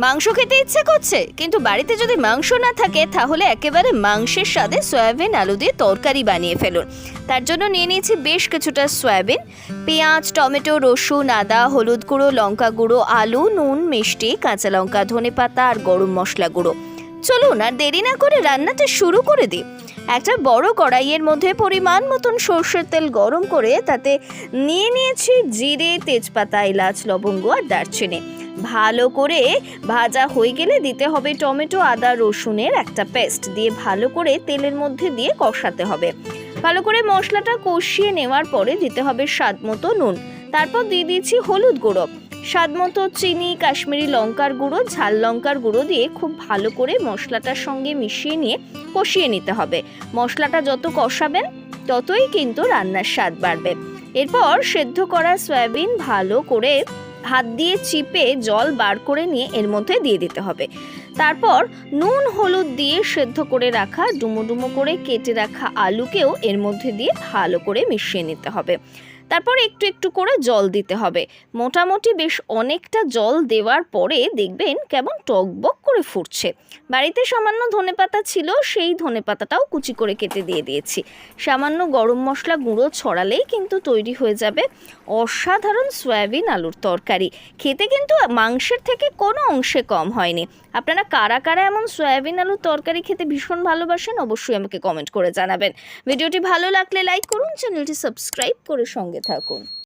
মাংস খেতে ইচ্ছে করছে, কিন্তু বাড়িতে যদি মাংস না থাকে, তাহলে একেবারে মাংসের স্বাদে সয়াবিন, আলু দিয়ে তরকারি বানিয়ে ফেলুন। তার জন্য নিয়ে নিয়েছি বেশ কিছুটা সয়াবিন। পেঁয়াজ, টমেটো, রসুন, আদা, হলুদ গুঁড়ো, লঙ্কা গুঁড়ো, আলু, নুন, মিষ্টি, কাঁচা লঙ্কা ধনেপাতা আর গরম মশলা গুঁড়ো। চলুন, আর দেরি না করে রান্নাটা শুরু করে দিই। একটা বড় কড়াইয়ের মধ্যে পরিমাণ মতন সর্ষের তেল গরম করে তাতে নিয়ে নিয়েছি জিরে, তেজপাতা, এলাচ, লবঙ্গ আর দারচিনি। ভালো করে ভাজা হয়ে গেলে দিতে হবে টমেটো, আদা, রসুনের একটা পেস্ট দিয়ে ভালো করে তেলের মধ্যে দিয়ে কষাতে হবে। ভালো করে মশলাটা কষিয়ে নেওয়ার পরে দিতে হবে স্বাদ মতো নুন। তারপর দিয়ে দিয়েছি হলুদ গুঁড়ো। স্বাদ মতো চিনি, কাশ্মীরি লঙ্কার গুঁড়ো, ঝাল লঙ্কার গুঁড়ো দিয়ে খুব ভালো করে মশলাটার সঙ্গে মিশিয়ে নিয়ে কষিয়ে নিতে হবে। মশলাটা যত কষাবেন, ততই কিন্তু রান্নার স্বাদ বাড়বে। এরপর সেদ্ধ করা সয়াবিন ভালো করে হাত দিয়ে চিপে জল বার করে নিয়ে এর মধ্যে দিয়ে দিতে হবে। তারপর নুন, হলুদ দিয়ে সেদ্ধ করে রাখা, ডুমো ডুমো করে কেটে রাখা আলুকেও এর মধ্যে দিয়ে ভালো করে মিশিয়ে নিতে হবে। তারপর একটু একটু করে জল দিতে হবে। মোটামুটি বেশ অনেকটা জল দেওয়ার পরে দেখবেন কেমন টকবক করে ফুটছে। বাড়িতে সামান্য ধনেপাতা ছিল, সেই ধনেপাতাটাও কুচি করে কেটে দিয়ে দিয়েছি। সামান্য গরম মশলা গুঁড়ো ছড়ালেই কিন্তু তৈরি হয়ে যাবে অসাধারণ সয়াবিন আলুর তরকারি। খেতে কিন্তু মাংসের থেকে কোনো অংশে কম হয়নি। আপনারা কারা কারা এমন সয়াবিন আলুর তরকারি খেতে ভীষণ ভালোবাসেন, অবশ্যই আমাকে কমেন্ট করে জানাবেন। ভিডিওটি ভালো লাগলে লাইক করুন, চ্যানেলটি সাবস্ক্রাইব করে সঙ্গে থাকুন।